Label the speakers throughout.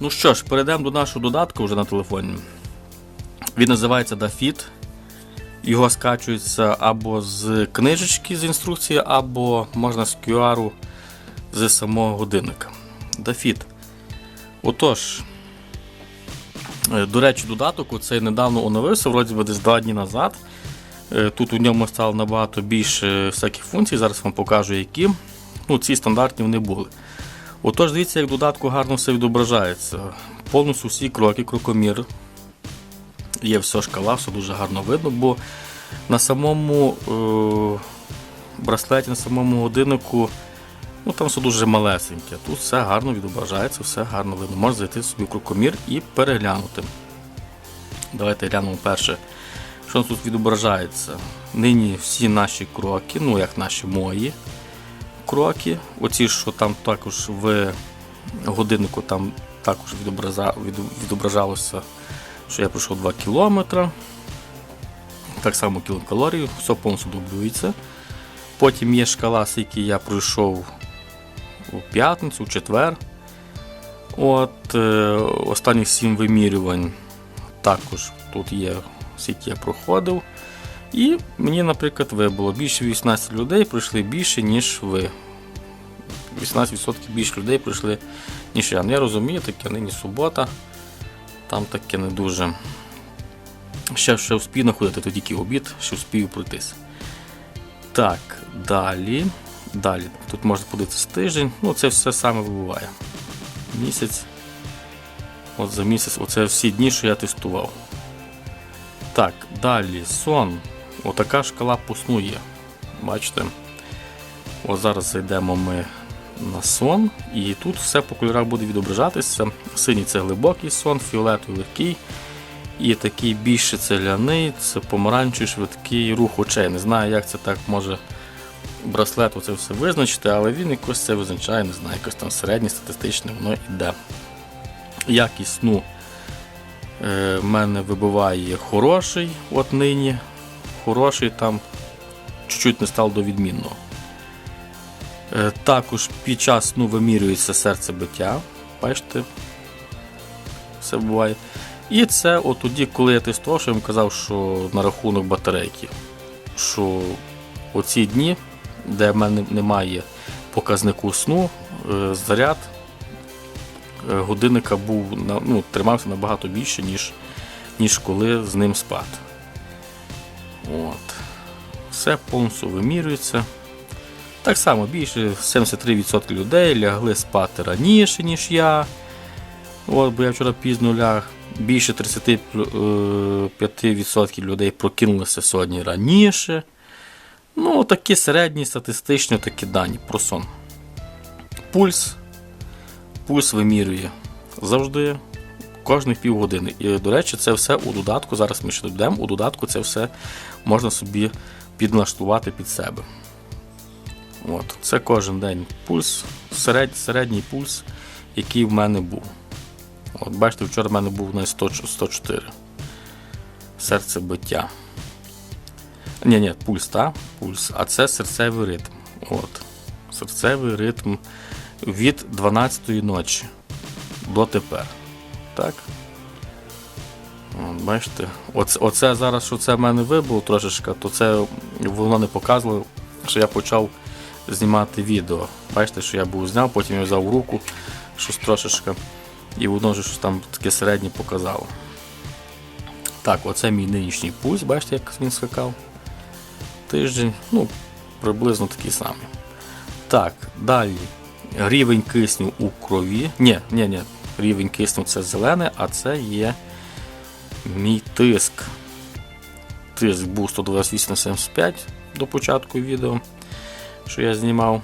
Speaker 1: Ну що ж, перейдемо до нашого додатку вже на телефоні. Він називається DaFit. Його скачується або з книжечки з інструкції, або можна з QR з самого годинника. DaFit. Отож, е, до речі, додаток оцей недавно оновився, вроді би десь два дні назад. Е, Тут у ньому стало набагато більше всяких функцій, зараз вам покажу які. Ну, ці стандартні вони були. Отож, дивіться, як додатку гарно все відображається. Повністю всі кроки, крокомір. Є все шкала, все дуже гарно видно, бо на самому е, браслеті, на самому годиннику ну, там все дуже малесеньке. Тут все гарно відображається, все гарно видно. Можна зайти собі в крокомір і переглянути. Давайте глянемо перше, що тут відображається. Нині всі наші кроки, ну як наші мої кроки. Оці, що там також в годиннику там також відображалося, що я пройшов 2 кілометри. Так само кілокалорій, все повністю дублюється. Потім є шкала, скільки я пройшов у п'ятницю, у четвер. От, е, останніх 7 вимірювань також тут є, скільки я проходив. І мені, наприклад, вибуло більше 18 людей пройшли більше, ніж ви. 18% більше людей пройшли, ніж я. Ну, я розумію, таке нині субота. Там таке не дуже. Ще, ще вспію находити, то тільки обід, ще вспію пройтись. Так, далі. Далі. Тут можна подивитися тиждень. Ну, це все саме вибуває. Місяць. От за місяць, оце всі дні, що я тестував. Так, далі сон. Отака шкала по сну є. Бачите? От зараз зайдемо ми на сон, і тут все по кольорах буде відображатися. Синій це глибокий сон, фіолетовий легкий. І такий більше цегляний, це помаранчевий швидкий рух очей. Не знаю, як це так може браслет оце все визначити, але він якось це визначає, не знаю, якось там середнє статистичне, воно йде. Якість сну е, мене вибиває хороший, от нині. Хороший там чуть-чуть не став до відмінного. Е, Також під час сну вимірюється серцебиття. Бачите, все буває. І це от тоді, коли я тестував, що я вам казав, що на рахунок батарейки, що оці дні, де в мене немає показнику сну, е, заряд е, годинника був ну, тримався набагато більше, ніж, ніж коли з ним спати. От. Все повністю вимірюється. Так само більше 73% людей лягли спати раніше, ніж я. От, бо я вчора пізно ляг. Більше 35% людей прокинулися сьогодні раніше. Ну, такі середні статистичні такі дані про сон. Пульс. Пульс вимірює завжди кожних півгодини. І, до речі, це все у додатку. Зараз ми ще дійдемо. У додатку це все можна собі підлаштувати під себе. От, Це кожен день пульс, серед, середній пульс, який в мене був. От, Бачите, вчора в мене був на 100, 104. Серцебиття. Ні, ні, пульс, та? пульс. А це серцевий ритм. От. Серцевий ритм від 12-ї ночі до тепер. Так? Бачите, оце, оце зараз, що це в мене вибуло трошечки, то це воно не показувало, що я почав знімати відео. Бачите, що я був зняв, потім я взяв руку щось трошечки, і воно вже щось там таке середнє показало. Так, оце мій нинішній пульс, бачите, як він скакав. Тиждень, ну, приблизно такий самий. Так, далі. Рівень кисню у крові. Ні, ні, ні. Рівень кисню це зелене, а це є мій тиск. Тиск був 128 на 75 до початку відео, що я знімав.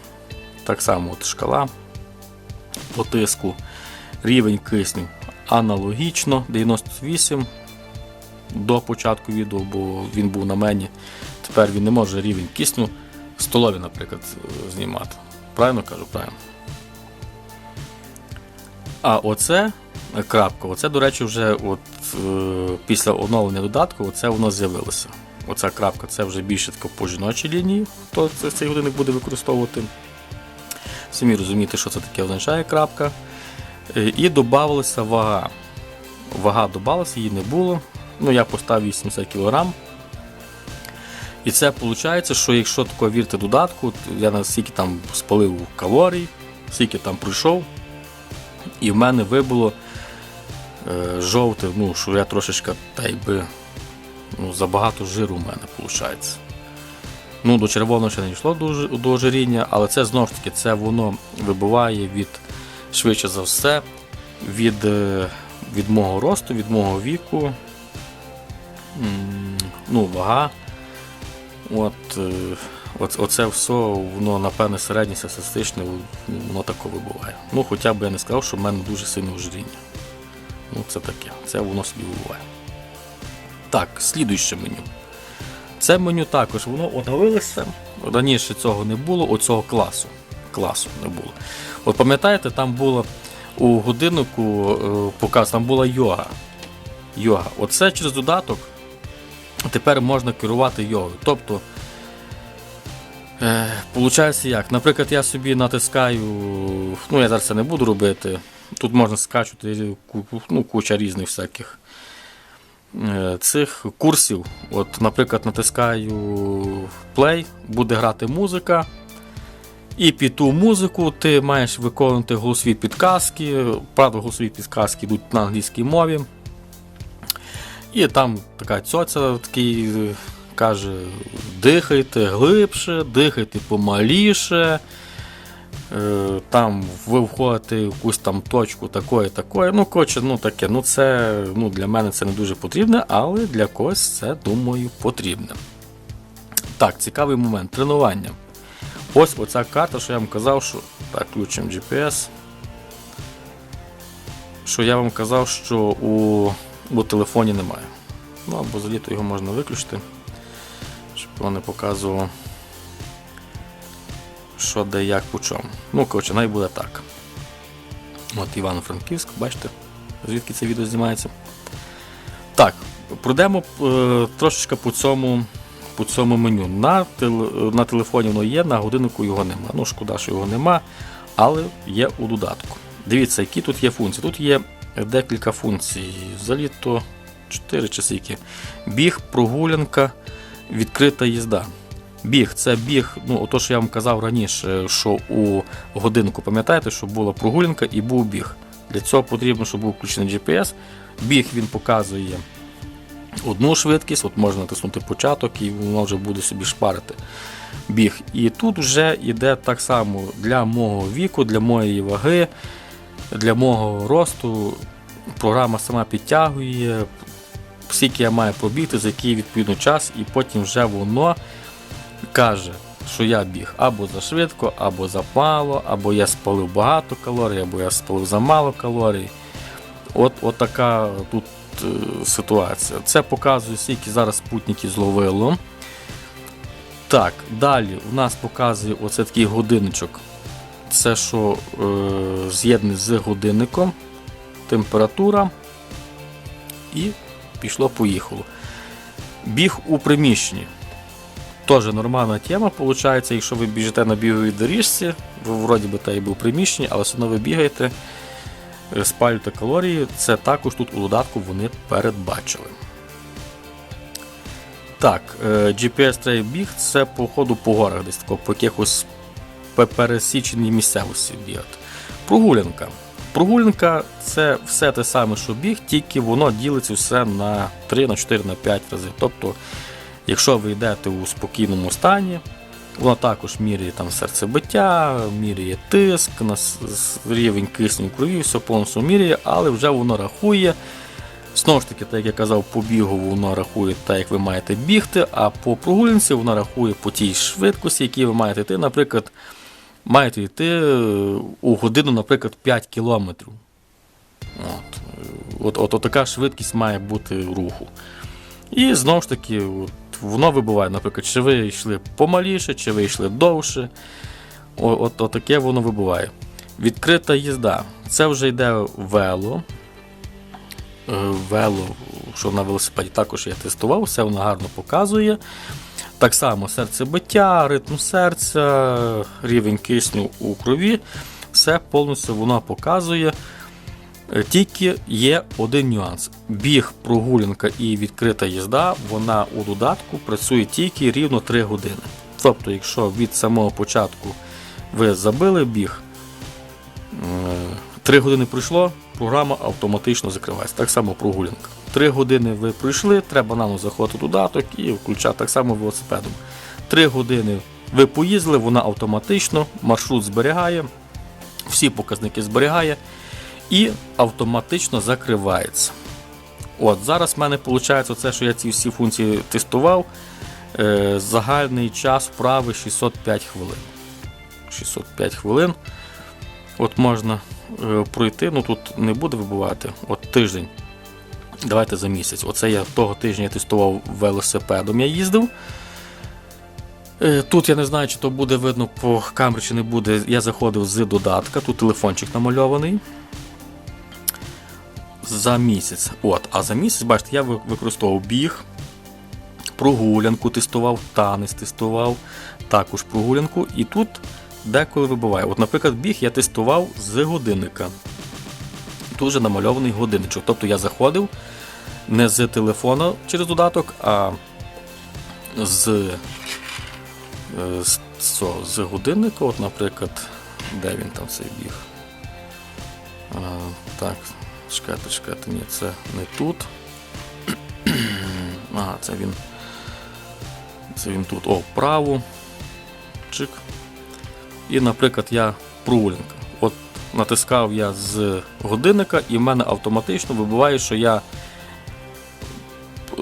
Speaker 1: Так само от шкала по тиску. Рівень кисню аналогічно 98 до початку відео, бо він був на мені. Тепер він не може рівень кисню в столові, наприклад, знімати. Правильно кажу? Правильно. А оце крапка, оце, до речі, вже от, після оновлення додатку оце воно з'явилося. Оця крапка це вже більше тако по жіночій лінії, хто цей годинник буде використовувати. Самі розумієте, що це таке означає крапка. Е, І додавалася вага. Вага додавалася, її не було. Ну, я поставив 80 кг. І це виходить, що якщо тако вірити додатку, я на скільки там спалив калорій, скільки там пройшов, і в мене вибуло е, жовте, ну, що я трошечки та якби ну, забагато жиру в мене виходить. Ну, до червоного ще не йшло до, ожиріння, але це знову ж таки це воно вибиває від, швидше за все, від, е, від мого росту, від мого віку. Ну, вага. От, е, оце все, воно, напевне, середнє статистичне, воно таке вибуває. Ну, хоча б я не сказав, що в мене дуже сильне ожиріння. Ну, це таке, це воно собі вибуває. Так, слідуюче меню. Це меню також воно оновилося. Раніше цього не було, оцього класу. Класу не було. От пам'ятаєте, там було у годиннику е, показ, там була йога. Йога. Оце через додаток тепер можна керувати йогою. Тобто, е, як? Наприклад, я собі натискаю, ну я зараз це не буду робити. Тут можна скачувати ну, куча різних всяких е, цих курсів. От, наприклад, натискаю play, буде грати музика. І під ту музику ти маєш виконувати голосові підказки. Правда, голосові підказки йдуть на англійській мові. І там така цьоця такий е, каже: дихайте глибше, дихайте помаліше. Е, Там ви входите в якусь там точку такої, такої. Ну, коротше, ну таке, ну це ну, для мене це не дуже потрібне, але для когось це, думаю, потрібне. Так, цікавий момент. Тренування. Ось оця карта, що я вам казав, що. Так, включимо GPS. Що я вам казав, що у, у телефоні немає. Ну або заліто його можна виключити, щоб воно не показувало, що де як по чому. Ну, коротше, най буде так. От Івано-Франківськ, бачите, звідки це відео знімається. Так, пройдемо е, трошечки по цьому, по цьому меню. На, тел- на телефоні воно є, на годиннику його нема. Ну, шкода, що його нема, але є у додатку. Дивіться, які тут є функції. Тут є декілька функцій. Взагалі то 4 чи. Біг, прогулянка, відкрита їзда. Біг це біг, ну ото, що я вам казав раніше, що у годинку, пам'ятаєте, що була прогулянка і був біг. Для цього потрібно, щоб був включений GPS. Біг він показує одну швидкість, от можна натиснути початок і воно вже буде собі шпарити. Біг. І тут вже йде так само для мого віку, для моєї ваги, для мого росту. Програма сама підтягує, скільки я маю пробігти, за який відповідно час, і потім вже воно каже, що я біг або за швидко, або за мало, або я спалив багато калорій, або я спалив за мало калорій. От, от така тут е, ситуація. Це показує, скільки зараз спутників зловило. Так, далі у нас показує оце такий годинничок. Це що е, з'єднаний з годинником, температура. І пішло-поїхало. Біг у приміщенні. Теж нормальна тема, виходить, якщо ви біжите на біговій доріжці, ви вроді би та й був приміщенні, але все одно ви бігаєте, спалюєте калорії, це також тут у додатку вони передбачили. Так, е, GPS Trail біг це по ходу по горах, десь тако, по якихось пе- пересіченій місцевості бігати. Прогулянка. Прогулянка це все те саме, що біг, тільки воно ділиться все на 3, на 4, на 5 разів. Тобто, якщо ви йдете у спокійному стані, воно також міряє там серцебиття, міряє тиск, рівень кисню крові, все повністю міряє, але вже воно рахує. Знову ж таки, так як я казав, по бігу воно рахує так, як ви маєте бігти, а по прогулянці воно рахує по тій швидкості, які ви маєте йти. Наприклад, маєте йти е, у годину, наприклад, 5 кілометрів. От, е, от, от, от така швидкість має бути руху. І знову ж таки, воно вибуває, наприклад, чи ви йшли помаліше, чи ви йшли довше. О, от, от таке воно вибуває. Відкрита їзда. Це вже йде вело. Е, Вело, що на велосипеді також я тестував, все воно гарно показує. Так само серцебиття, ритм серця, рівень кисню у крові. Все повністю воно показує. Е, Тільки є один нюанс. Біг, прогулянка і відкрита їзда, вона у додатку працює тільки рівно 3 години. Тобто, якщо від самого початку ви забили біг, 3 години пройшло, програма автоматично закривається. Так само прогулянка. 3 години ви пройшли, треба наново заходити в додаток і включати так само велосипедом. 3 години ви поїздили, вона автоматично, маршрут зберігає, всі показники зберігає і автоматично закривається. От, Зараз в мене виходить, оце, що я ці всі функції тестував. Е, загальний час вправи 605 хвилин. 605 хвилин. От можна е, пройти, ну тут не буде вибувати. От тиждень. Давайте за місяць. Оце я того тижня тестував велосипедом. Я їздив. Е, Тут я не знаю, чи то буде видно по камері, чи не буде. Я заходив з додатка, тут телефончик намальований. За місяць. От, а за місяць, бачите, я використовував біг, прогулянку тестував, танець тестував, також прогулянку. І тут деколи вибиває. От, наприклад, біг я тестував з годинника. Тут вже намальований годинничок. Тобто я заходив не з телефона через додаток, а з, е, з, цього, з годинника, от, наприклад, де він там цей біг. А, так, чекайте, чекайте, ні, це не тут. Ага, це він. Це він тут. О, вправо. Чик. І, наприклад, я прогулянка. От натискав я з годинника, і в мене автоматично вибиває, що я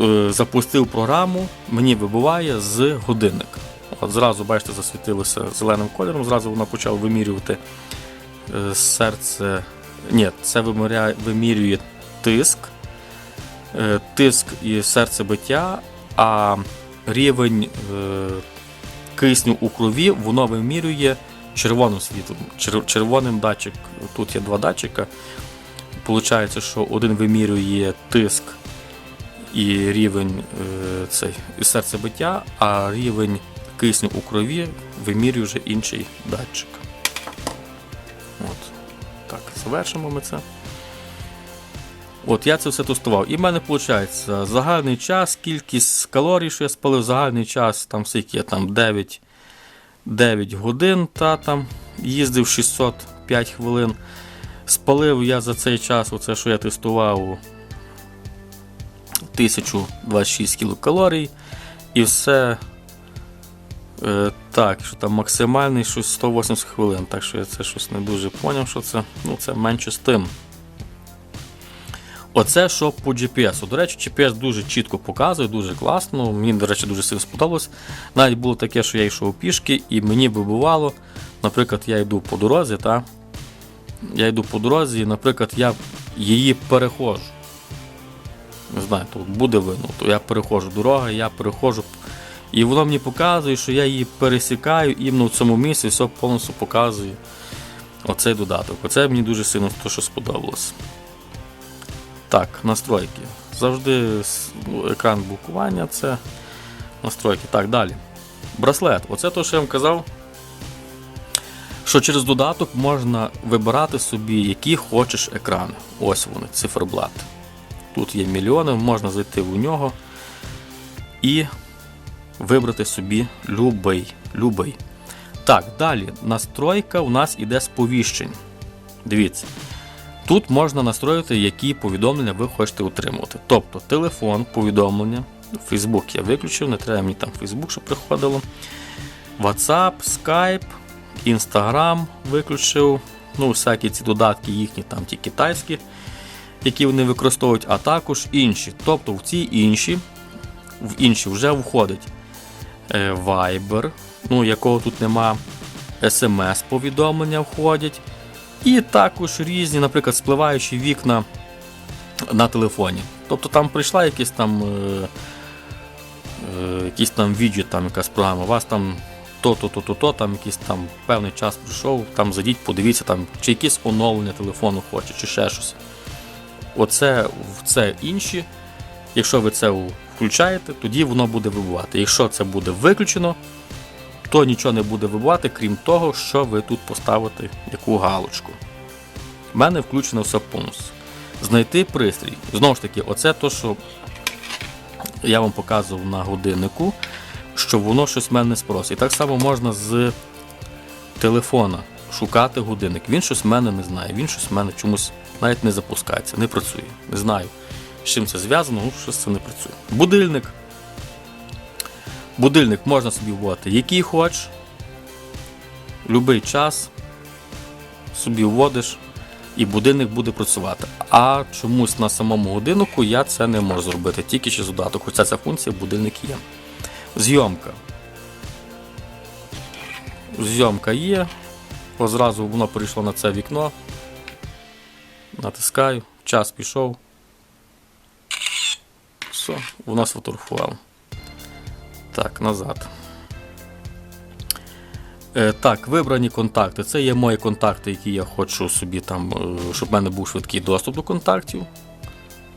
Speaker 1: е, запустив програму, мені вибиває з годинника. От зразу, бачите, засвітилося зеленим кольором, зразу вона почала вимірювати е, серце. Ні, це вимірює тиск, е, тиск і серцебиття, а рівень е, кисню у крові воно вимірює червоним світлом. Червоним датчик. Тут є два датчика. Получається, що один вимірює тиск і рівень е, цей, серцебиття, а рівень кисню у крові вимірює вже інший датчик. Завершимо ми це. От я це все тестував. І в мене виходить загальний час, кількість калорій, що я спалив, загальний час, там скільки я там 9, 9 годин, та там їздив 605 хвилин. Спалив я за цей час, оце, що я тестував, 1026 кілокалорій. І все. Е, так, що там максимальний щось 180 хвилин. Так що я це щось не дуже поняв, що це. Ну, це менше з тим. Оце що по GPS. До речі, GPS дуже чітко показує, дуже класно. Мені, до речі, дуже сильно сподобалось. Навіть було таке, що я йшов пішки, і мені вибивало. Наприклад, я йду по дорозі, та? я йду по дорозі, і, наприклад, я її переходжу. Не знаю, тут буде видно, то я переходжу дорога, я переходжу. І воно мені показує, що я її пересікаю іменно в цьому місці, все повністю показує оцей додаток. Оце мені дуже сильно то, що сподобалось. Так, настройки. Завжди ну, екран блокування це настройки. Так, далі. Браслет. Оце те, що я вам казав. Що через додаток можна вибирати собі, які хочеш екрани. Ось вони, циферблат. Тут є мільйони, можна зайти в нього і вибрати собі любий. любий. Так, далі настройка у нас іде сповіщень. Дивіться. Тут можна настроїти, які повідомлення ви хочете отримувати. Тобто телефон, повідомлення. Facebook я виключив, не треба мені там Facebook, щоб приходило. WhatsApp, Skype, Instagram виключив. Ну, всякі ці додатки їхні, там ті китайські, які вони використовують, а також інші. Тобто в ці інші, в інші вже входить Viber, ну, якого тут нема, SMS-повідомлення входять. І також різні, наприклад, спливаючі вікна на телефоні. Тобто там прийшла якийсь там е, е, там віджит, там якась програма, у вас там то-то, то-то, то, там якийсь там певний час прийшов, там зайдіть, подивіться, там, чи якесь оновлення телефону хоче, чи ще щось. Оце це інші. Якщо ви це включаєте, тоді воно буде вибувати. Якщо це буде виключено, то нічого не буде вибувати, крім того, що ви тут поставите яку галочку. У мене включено все повністю. Знайти пристрій. Знову ж таки, оце то, що я вам показував на годиннику, що воно щось в мене спросить. Так само можна з телефона шукати годинник. Він щось в мене не знає, він щось в мене чомусь навіть не запускається, не працює. Не знаю, з чим це зв'язано, ну щось це не працює. Будильник. Будильник можна собі вводити, який хочеш, будь-який час собі вводиш, і будильник буде працювати. А чомусь на самому годиннику я це не можу зробити, тільки через додаток, хоча ця функція будильник є. Зйомка. Зйомка є. Одразу воно перейшло на це вікно. Натискаю, час пішов. Все, воно сфотографувало. Так, назад. Е, так, вибрані контакти. Це є мої контакти, які я хочу собі там, е, щоб в мене був швидкий доступ до контактів.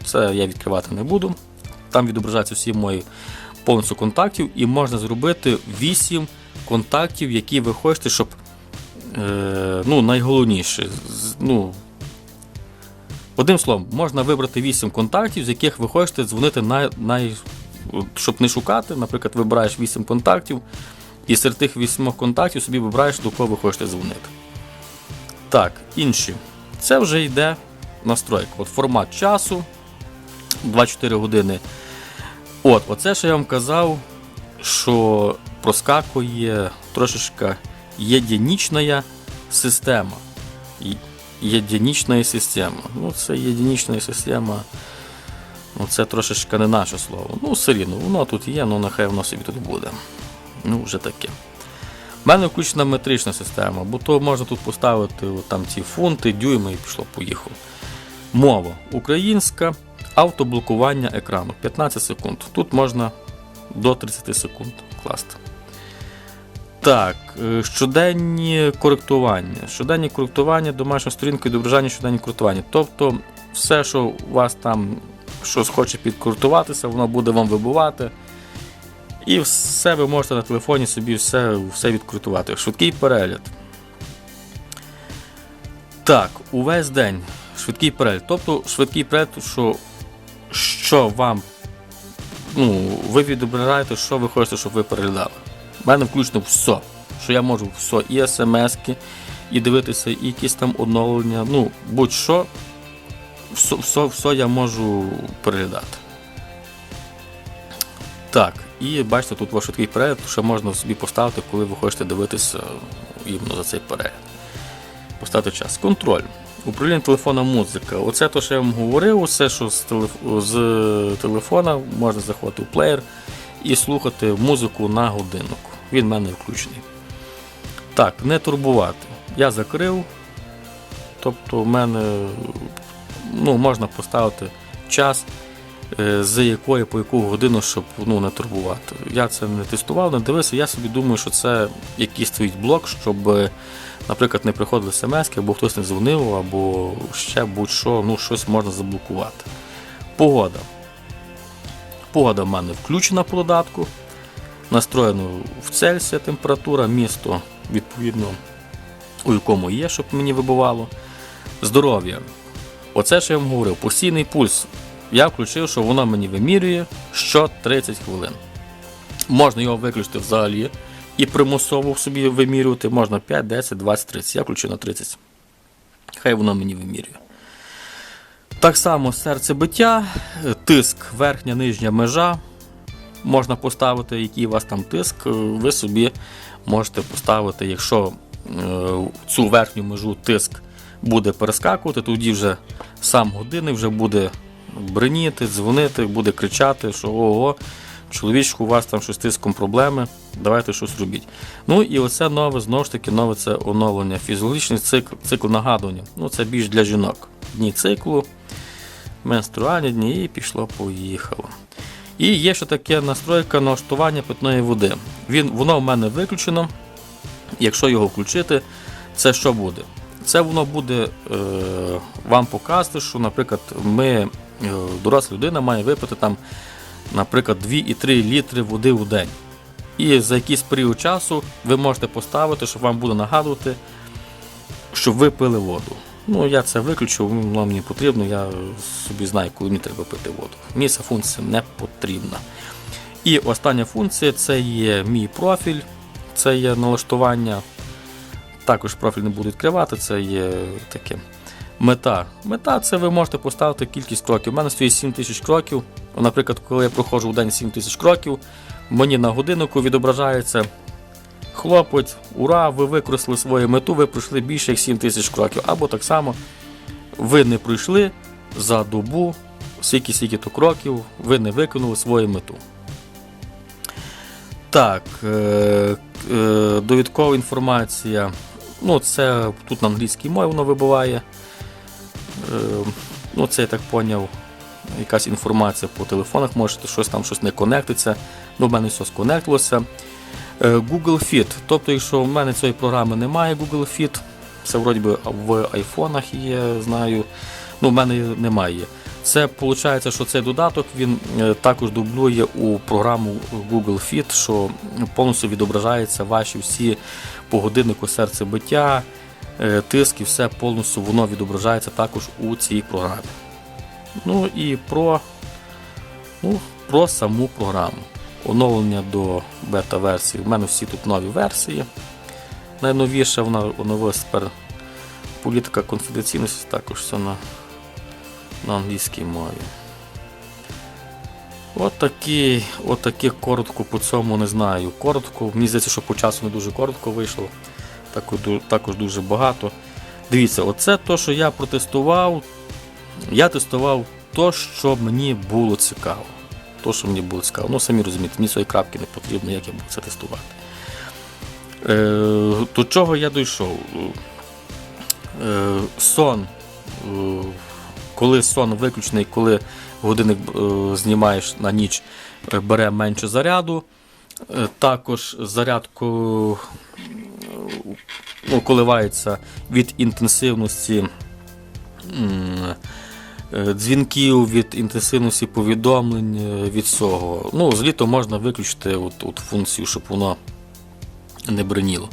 Speaker 1: Це я відкривати не буду. Там відображаються всі мої повністю контактів, і можна зробити 8 контактів, які ви хочете, щоб е, ну, найголовніше. Ну, одним словом, можна вибрати 8 контактів, з яких ви хочете дзвонити най, най, щоб не шукати. Наприклад, вибираєш 8 контактів, і серед тих 8 контактів собі вибираєш, до кого ви хочете дзвонити. Так, інші. Це вже йде настройка. От формат часу 24 години. От, оце що я вам казав, що проскакує трошечка єдинічна система. Є- Єдинічна система. Ну, це єдинічна система. Ну, це трошечки не наше слово. Ну, все рівно, воно тут є, ну нехай воно собі тут буде. Ну, вже таке. У мене включена метрична система, бо то можна тут поставити там ці фунти, дюйми і пішло, поїхало. Мова українська, автоблокування екрану 15 секунд. Тут можна до 30 секунд класти. Так, е, щоденні коректування. Щоденні коректування, домашня сторінка відображання щоденні коректування. Тобто, все, що у вас там щось хоче підкоректуватися, воно буде вам вибивати. І все ви можете на телефоні собі все, все відкоректувати. Швидкий перегляд. Так, увесь день. Швидкий перегляд. Тобто швидкий перегляд, що, що вам. Ну, ви відображаєте, що ви хочете, щоб ви переглядали. У мене включено все. Що я можу все, і смс-ки, і дивитися, і якісь там оновлення. Ну, будь-що, все, все, все я можу переглядати. Так, і бачите, тут ваш швидкий перегляд, що можна собі поставити, коли ви хочете дивитися іменно за цей перегляд. Поставити час. Контроль. Управління телефона музика. Оце те, що я вам говорив, усе, що з, телеф... з телефона можна заходити в плеєр і слухати музику на годинник. Він в мене включений. Так, не турбувати. Я закрив. Тобто в мене ну, можна поставити час, е, з якої по яку годину, щоб ну, не турбувати. Я це не тестував, не дивився. Я собі думаю, що це якийсь стоїть блок, щоб, е, наприклад, не приходили смс, або хтось не дзвонив, або ще будь-що, ну, щось можна заблокувати. Погода. Погода в мене включена по додатку. Настроєно в Цельсія температура, місто, відповідно, у якому є, щоб мені вибивало. Здоров'я. Оце, що я вам говорив, постійний пульс. Я включив, що воно мені вимірює що 30 хвилин. Можна його виключити взагалі і примусово собі вимірювати. Можна 5, 10, 20, 30. Я включив на 30. Хай воно мені вимірює. Так само серцебиття, тиск, верхня, нижня межа. Можна поставити, який у вас там тиск. Ви собі можете поставити, якщо е, цю верхню межу тиск буде перескакувати, тоді вже сам годинник вже буде бреніти, дзвонити, буде кричати, що ого, чоловічку, у вас там щось тиском проблеми, давайте щось робіть. Ну і оце нове, знову ж таки, нове це оновлення. Фізіологічний цикл, цикл нагадування. Ну, це більш для жінок. Дні циклу, менструальні дні і пішло-поїхало. І є ще таке настройка налаштування питної води. Він, воно в мене виключено. Якщо його включити, це що буде? Це воно буде е, вам показувати, що, наприклад, ми, е, доросла людина має випити там, наприклад, 2,3 літри води у день. І за якийсь період часу ви можете поставити, щоб вам буде нагадувати, щоб ви пили воду. Ну, я це виключив, воно мені потрібно, я собі знаю, коли мені треба пити воду. Мені ця функція не потрібна. І остання функція це є мій профіль, це є налаштування. Також профіль не буду відкривати, це є таке. Мета. Мета це ви можете поставити кількість кроків. У мене стоїть 7 тисяч кроків. Наприклад, коли я проходжу в день 7 тисяч кроків, мені на годиннику відображається хлопець, ура, ви використали свою мету, ви пройшли більше як 7 тисяч кроків. Або так само ви не пройшли за добу скільки скільки то кроків, ви не виконали свою мету. Так, е, е, довідкова інформація. Ну, це тут на англійській мові воно вибиває. Е, ну, це я так поняв. Якась інформація по телефонах, можете щось там щось не конектиться. Ну, в мене все сконектилося. Е, Google Fit. Тобто, якщо в мене цієї програми немає Google Fit, це вроді би в айфонах є, знаю. Ну, в мене немає. Це виходить, що цей додаток він е, також дублює у програму Google Fit, що повністю відображаються ваші всі по годиннику серцебиття, е, тиск і все повністю воно відображається також у цій програмі. Ну і про, ну, про саму програму. Оновлення до бета-версії. У мене всі тут нові версії. Найновіша вона оновилася тепер політика конфіденційності, також все на на англійській мові. От такі, от такі коротко по цьому не знаю. Коротко, мені здається, що по часу не дуже коротко вийшло. Також дуже багато. Дивіться, оце то, що я протестував. Я тестував то, що мені було цікаво. То, що мені було цікаво. Ну, самі розумієте, мені цієї крапки не потрібно, як я буду це тестувати. Е, До чого я дійшов? Е, сон. Е, коли сон виключений, коли годинник е, знімаєш на ніч, е, бере менше заряду. Також зарядку ну, коливається від інтенсивності дзвінків, від інтенсивності повідомлень, е, від цього. Ну, з літо можна виключити от, от функцію, щоб воно не бреніло.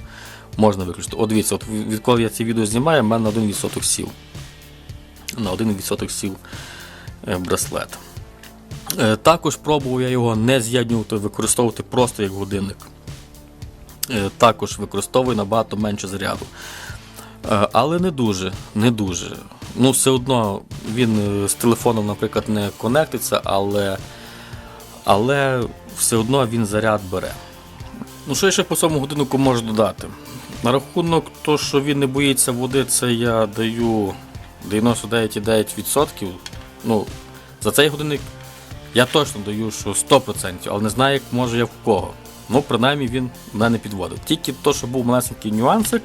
Speaker 1: Можна виключити. От дивіться, от відколи я це відео знімаю, в мене на 1% сів на 1% сів е, браслет. Е, Також пробував я його не з'єднювати, використовувати просто як годинник. Е, Також використовую набагато менше заряду. Е, Але не дуже. не дуже. Ну, Все одно він е, з телефоном, наприклад, не конектиться, але але все одно він заряд бере. Ну, Що я ще по цьому годиннику можу додати? На рахунок того, що він не боїться води, це я даю 99,9%. Ну, за цей годинник я точно даю, що 100%, але не знаю, як може я в кого. Ну, принаймні він мене не підводив. Тільки то, що був малесенький нюансик.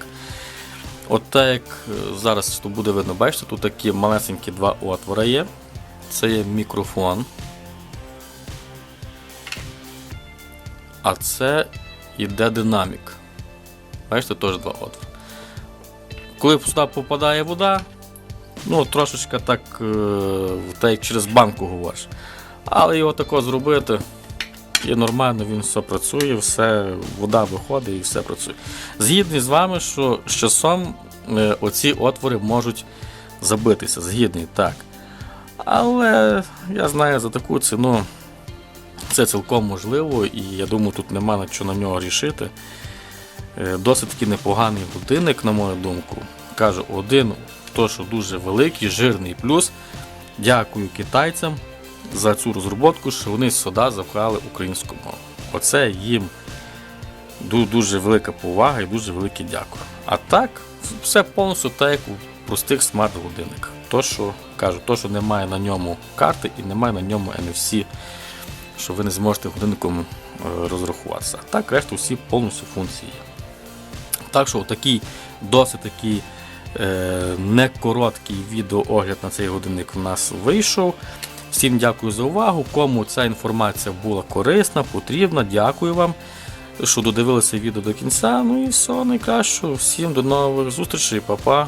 Speaker 1: От так як е, зараз тут буде видно, бачите, тут такі малесенькі два отвори є. Це є мікрофон. А це іде динамік. Бачите, теж два отвори. Коли сюди попадає вода, ну, трошечки так, е, так як через банку говориш. Але його тако зробити і нормально він все працює, все, вода виходить і все працює. Згідний з вами, що з часом е, оці отвори можуть забитися. Згідний, так. Але я знаю за таку ціну це цілком можливо, і я думаю, тут нема на що на нього рішити. Е, Досить таки непоганий годинник, на мою думку. Кажу, один то, що дуже великий, жирний плюс. Дякую китайцям за цю розробку, що вони сюди запхали українську мову. Оце їм дуже велика повага і дуже велике дякую. А так, все повністю так, як у простих смарт-годинниках. То, що кажу, то, що немає на ньому карти і немає на ньому NFC, що ви не зможете годинником е, розрахуватися. Так, решту всі повністю функції. Так що такий досить такий е, не короткий відеоогляд на цей годинник в нас вийшов. Всім дякую за увагу. Кому ця інформація була корисна, потрібна, дякую вам, що додивилися відео до кінця. Ну і все найкращого. Всім до нових зустрічей, па-па.